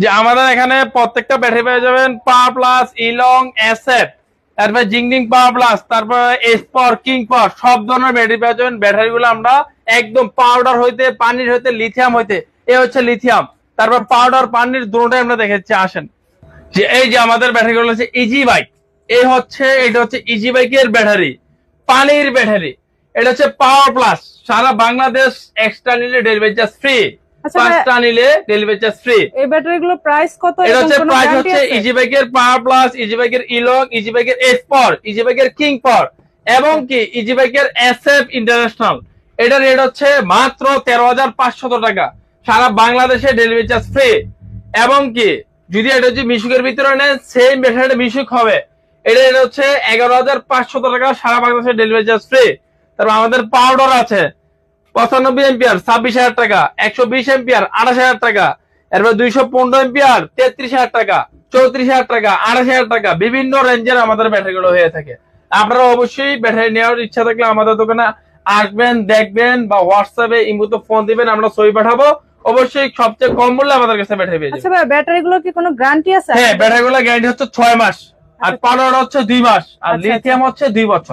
যে আমাদের এখানে প্রত্যেকটা ব্যাটারি পেয়ে যাবেন পাওয়ার প্লাস ইলং অ্যাসেট তারপরে জিংডিং পাওয়ার প্লাস তারপরে এসপর কিং পাওয়ার সব ধরনের ব্যাটারি পেয়ে যাবেন। ব্যাটারি গুলো আমরা একদম পাউডার হইতে, পানির হইতে লিথিয়াম হইতে, এ হচ্ছে লিথিয়াম তারপর পাউডার পানির দুটোটাই আমরা দেখেছি, আসেন। যে এই যে আমাদের ব্যাটারি গুলো হচ্ছে ইজি বাইক এই হচ্ছে, এটা হচ্ছে ইজি বাইকের ব্যাটারি পানির ব্যাটারি এটা হচ্ছে পাওয়ার প্লাস সারা বাংলাদেশ এক্সট্রা নিলে ডেলিভারি চার্জ ফ্রি পাঁচটা নিলে ডেলিভারি চার্জ ফ্রি এই ব্যাটারি গুলো প্রাইস কত? এটা হচ্ছে প্রাইস হচ্ছে ইজি বাইকের পাওয়ার প্লাস ইজি বাইকের ইলং ইজি বাইকের এসপর ইজি বাইকের কিং পর এবং কি ইজি বাইকের এসএফ ইন্টারন্যাশনাল এটা রেট হচ্ছে মাত্র তেরো হাজার পাঁচশত টাকা। সারা বাংলাদেশে ডেলিভারি চার্জ ফ্রি এবং কি যদি এটা হচ্ছে মিশুকের ভিতরে নেন সেম ব্যাটারিটা মিশুক হবে। এটা রেট হচ্ছে এগারো হাজার পাঁচশত টাকা সারা বাংলাদেশে ডেলিভারি চার্জ ফ্রি তারপর আমাদের পাউডার আছে। পঁচানব্বই এম্পিয়ার ছাব্বিশ হাজার টাকা একশো বিশ এম্পিয়ার আঠাশ হাজার টাকা এরপর দুইশো পনেরো এম্পিয়ার তেত্রিশ হাজার টাকা চৌত্রিশ হাজার টাকা আঠাশ হাজার টাকা বিভিন্ন রেঞ্জের আমাদের ব্যাটারিগুলো হয়ে থাকে। আপনারা অবশ্যই ব্যাটারি নেওয়ার ইচ্ছা থাকলে আমাদের দোকানে আসবেন দেখবেন বা হোয়াটসঅ্যাপে ইমুতে ফোন দিবেন আমরা ছবি পাঠাবো। অবশ্যই সবচেয়ে কম মূল্যে আমাদের কাছে ব্যাটারি পেয়ে আচ্ছা ভাই ব্যাটারি গুলো কি কোনো গ্যারান্টি আছে? হ্যাঁ ব্যাটারি গুলো গ্যারান্টি হচ্ছে ছয় মাস আর আচ্ছা। পাউডার হচ্ছে দুই মাস আর আচ্ছা, লিথিয়াম হচ্ছে দুই বছর।